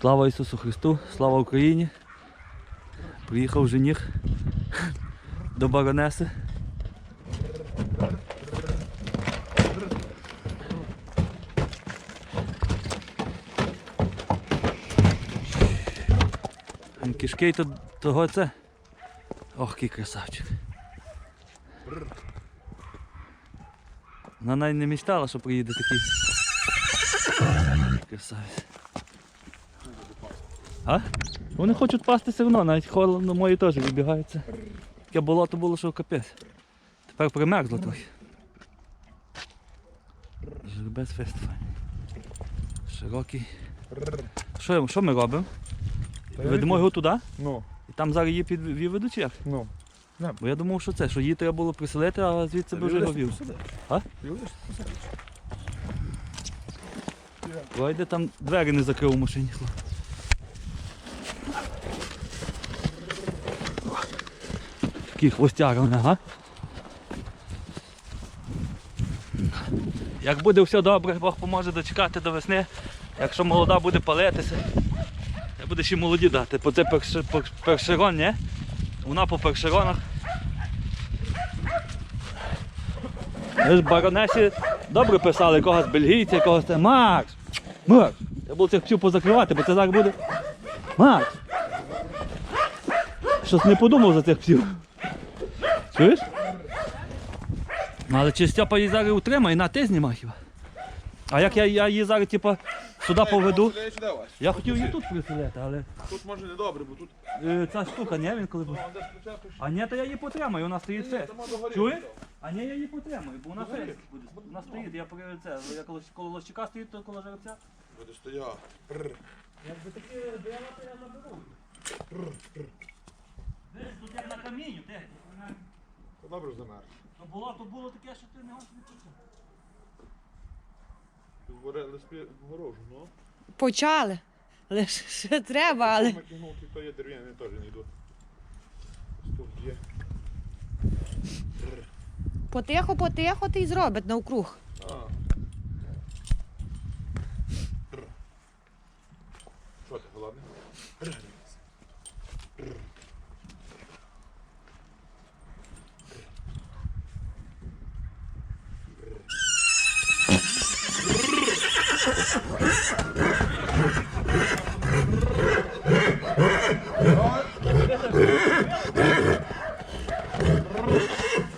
Слава Ісусу Христу, слава Україні. Приїхав жених до баронеси. Кишки то того це. Ох, який красавчик. Вона не мечтала, що приїде такий. Красавець. А? Вони хочуть пасти все одно, навіть холодно мої теж вибігаються. Таке болото було, що капець. Тепер примерзло трохи. Жеребець фестиваль. Широкий. Що, що ми робимо? Ведемо його туди? Ну, І там зараз її підвіведуть чи як? ну. Бо я думав, що це, що її треба було приселити, а звідси би вже його вів. А? Пройде там двері не закрив у машині. Такий хвостяра вона, га? Як буде все добре, Бог поможе дочекати до весни. Якщо молода буде палитися, я буде ще молоді дати. Бо це перши- пер- першерон, ні? Вона по ж баронесі добре писали, когось бельгійця, когось це. Макс! Макс! Я буду цих псів позакривати, бо це зараз буде. Макс! Щось не подумав за цих псів. Чуєш? Ну, але чи Степа її зараз утримає, на ти знімай хіба. А як я, я її зараз типа, сюди поведу? Я хотів її тут приселити, але Тут може не добре, бо тут е, ця штука, ні, він коли буде. десь спочатку А ні, то я її потримаю, вона стоїть фест. догорі. Чуєш? А ні, я її потримаю, бо вона фест буде. Вона стоїть, я при це. Я коли коло лощика стоїть, то коло жеребця. Буде стояти. Якби такі дерева, то я заберу. Десь тут як на камінню, де? Та Добре замер. То було, то було таке, що ти не можеш не. Говорили спі- ворожу, ну. Почали. Лише ще треба, але Макігнувки, то є дерев'яні, теж не йдуть. Тут є. потихо, потихо ти й зробить навкруг. А. Голодний?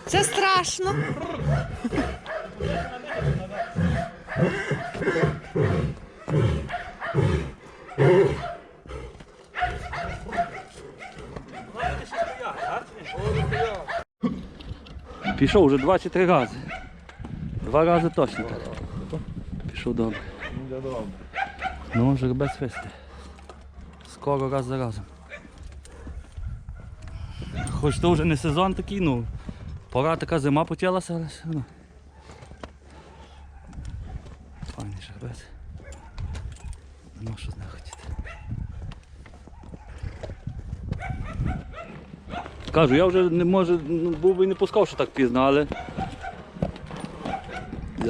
Це страшно. Пішов вже два чи три рази. Два рази точно. Пішов добре. Ну, жеребець фести. Скоро раз за разом. Хоч то вже не сезон такий, ну. Пора така зима почалася, але все одно. Файний жеребець. Ну що з Кажу, я вже не можу, ну, був би і не пускав, що так пізно, але.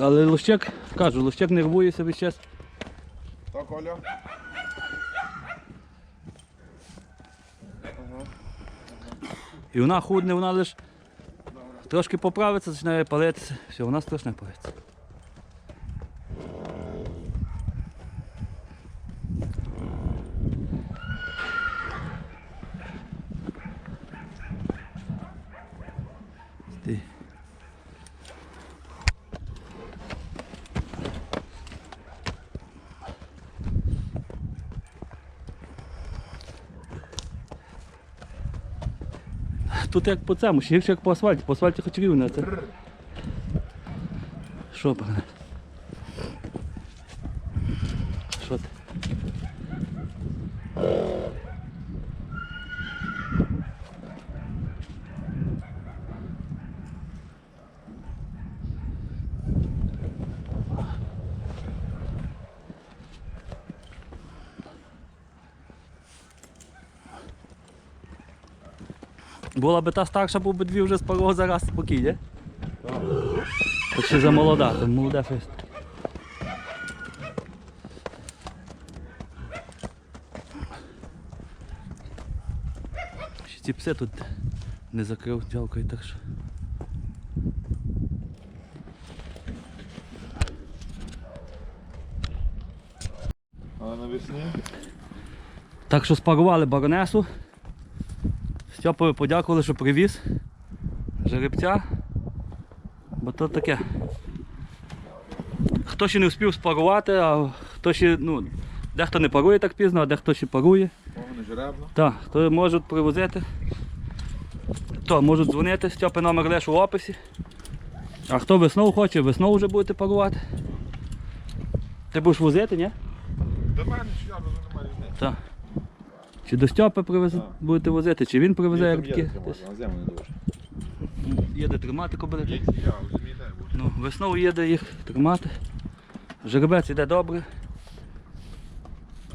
Але Лущек, кажу, Лущек нервується весь час. Так, Коля? І вона худне, вона лише трошки поправиться, починає палитися. Все, вона страшне палиться. Тут як по цьому, ще гірше як по асфальті. По асфальті хоч рівно, а це. Що, пане? Була би та старша, був би дві вже з парого зараз спокійні. Хоч ще замолода, то молоде фест. Ще ці пси тут не закрив дялкою, так що. Але навесні. Так що спарували баронесу. Стьопові подякували, що привіз жеребця. Бо то таке. Хто ще не встиг спарувати, а хто ще, ну, дехто не парує так пізно, а дехто ще парує. Так, то можуть привозити. То можуть дзвонити, Стьопи номер лише в описі. А хто весною хоче, весною вже будете парувати. Ти будеш возити, ні? До мене чи я вже немає. Так. Чи до Стьопи привез... Так. будете возити, чи він привезе як можна, на землю не дуже. Є де тримати кобили. Я, землі. Ну, весною є де їх тримати. Жеребець іде добре.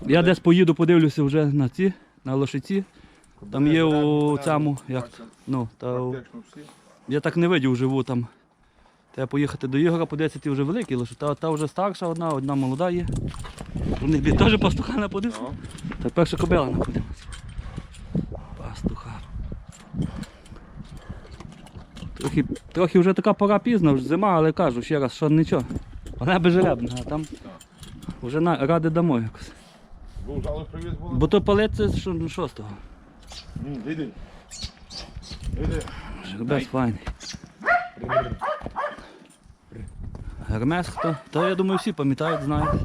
Я десь поїду, подивлюся вже на ці, на лошиці. Там є у цьому, як, ну, та, у- я так не видів живу там. Треба поїхати до Ігора, подивитися ті вже великі лише. Та, та вже старша одна, одна молода є. У них теж пастуха не. Ну, Та перша кобила не. Пастуха. Трохи, трохи вже така пора пізна, вже зима, але кажу ще раз, що нічого. Вона безжеребна, а там вже на, ради дамо якось. було. Бо то палець ну, з того? М, Іди. Іди. Жеребець файний. Гермес хто? То я думаю всі пам'ятають, знають.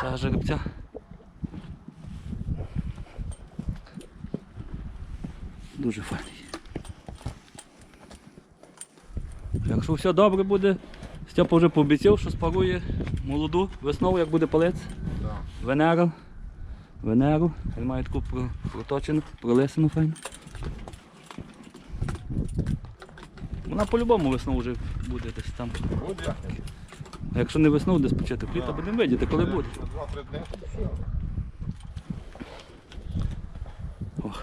Цього жеребця. Дуже файний. Якщо все добре буде, Степа вже пообіцяв, що спарує молоду весною, як буде палець. Венеру. Венеру. Він має таку проточену, пролисину файну. Вона по-любому весною вже буде десь там. Буде. А якщо не весною, десь початок літа, Так. будемо видіти, коли буде. Ох.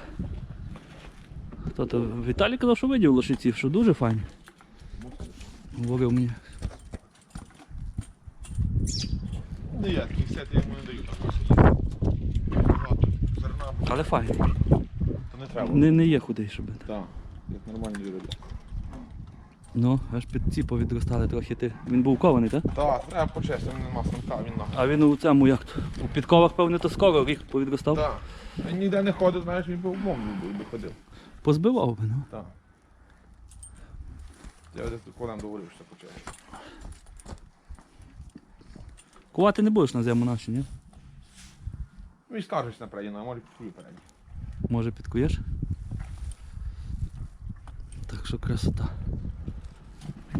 Хто то? Віталій казав, що видів лошиці, що дуже файні. Говорив мені. Не я, такі сети йому не даю зерна. Але файні. Не. Не, є худий, щоб. Так. Як нормальні люди. Ну, аж під ці повідростали трохи ти. Він був кований, так? Так, треба почести, він нема станка, він нахуй. А він у цьому як то? У підковах, певне, то скоро рік повідростав. Так. Він ніде не ходив, знаєш, він був мов би ходив. Позбивав би, ну. Так. Я десь до конем говорив, що почав. Кувати не будеш на зиму наші, ні? Ну і скажеш на переді, а може підкую переді. Може підкуєш? Так що красота.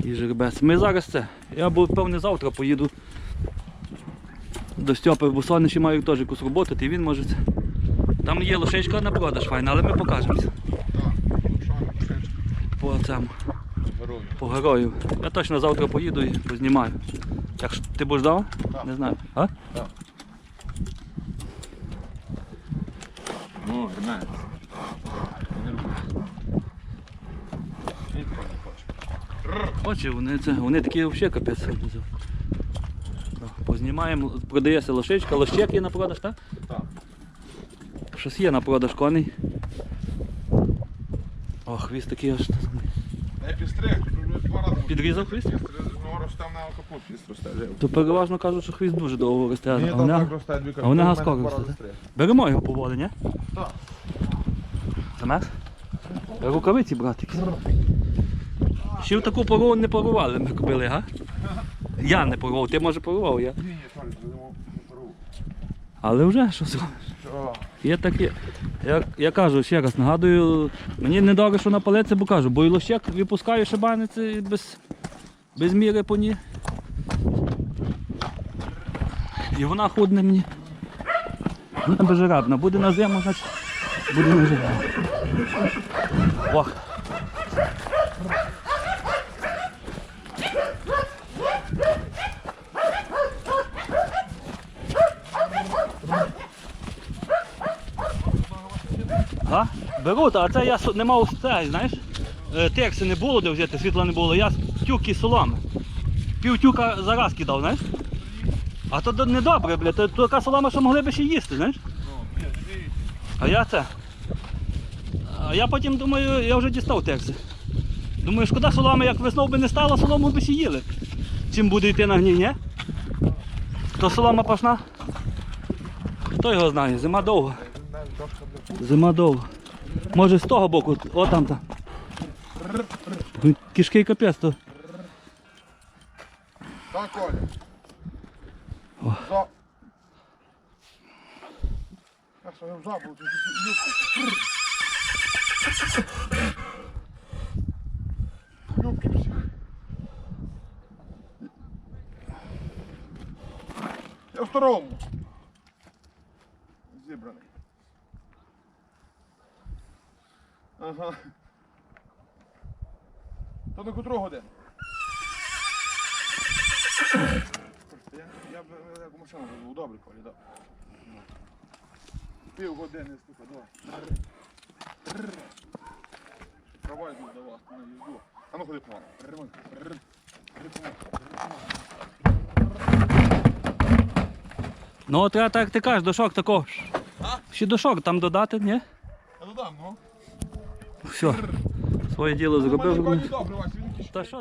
Такий жеребець. Ми зараз це. Я бо певне завтра поїду до Стьопи, бо сонячі мають теж якусь роботу, і він може. Там є лошечка на продаж файна, але ми покажемося по цьому, по герою. Я точно завтра поїду і познімаю. Якщо ти будеш дав? Так. Не знаю. А? Так. Ну, гнець. Не люблю. Ніхто не хоче. Очі, вони, це, вони такі взагалі капець. Познімаємо, продається лошичка, лощек є на продаж, так? Так. Щось є на продаж коней. О, хвіст такий аж. Я підстриг, два рази. Підрізав хвіст? Ну росте на капут, хвіст росте. То переважно кажуть, що хвіст дуже довго росте. Ні, А вона... так росте дві а вона росте? Беремо його по воду, ні? Так. Замес? Рукавиці, братики. Ще в таку пору не порували ми купили, га? Я не порував, ти може порував, я. Ні. Але вже що зробиш? Є. Я, я кажу ще раз, нагадую, мені не добре, що на палеці, бо кажу, бо і лощек випускаю шибаниці без, без міри по ній. І вона худне мені. Вона безжеребна. Буде на зиму, значить буде на зиму. Ох. А? Беруть, а це я не мав це, знаєш? Е, Текси не було де взяти, світла не було. Я з тюки соломи. Пів тюка зараз кидав, знаєш? А то не добре, бля, то, така солома, що могли б ще їсти, знаєш? А я це. А я потім думаю, я вже дістав текси. Думаю, шкода соломи, як весною би не стало, солому би ще їли. Чим буде йти на гній, ні? То солома пашна? Хто його знає? Зима довга. Зима довга. Може з того боку, о там там. Ну, Кишки капець то. Так, Коля. За. Я свою забув, тут юбку. Юбки всі. Я в старому. Зібраний. Ага. То на котру годину? Я, я б як машину був добре, Колі, добре. Пів години стука, давай. Давай до вас, на їзду. А ну ходи помалу. Ремонт. Р- р- Ну от я так ти кажеш, дошок такого. Ще дошок там додати, ні? Я додам, ну. Все. Своє діло зробив.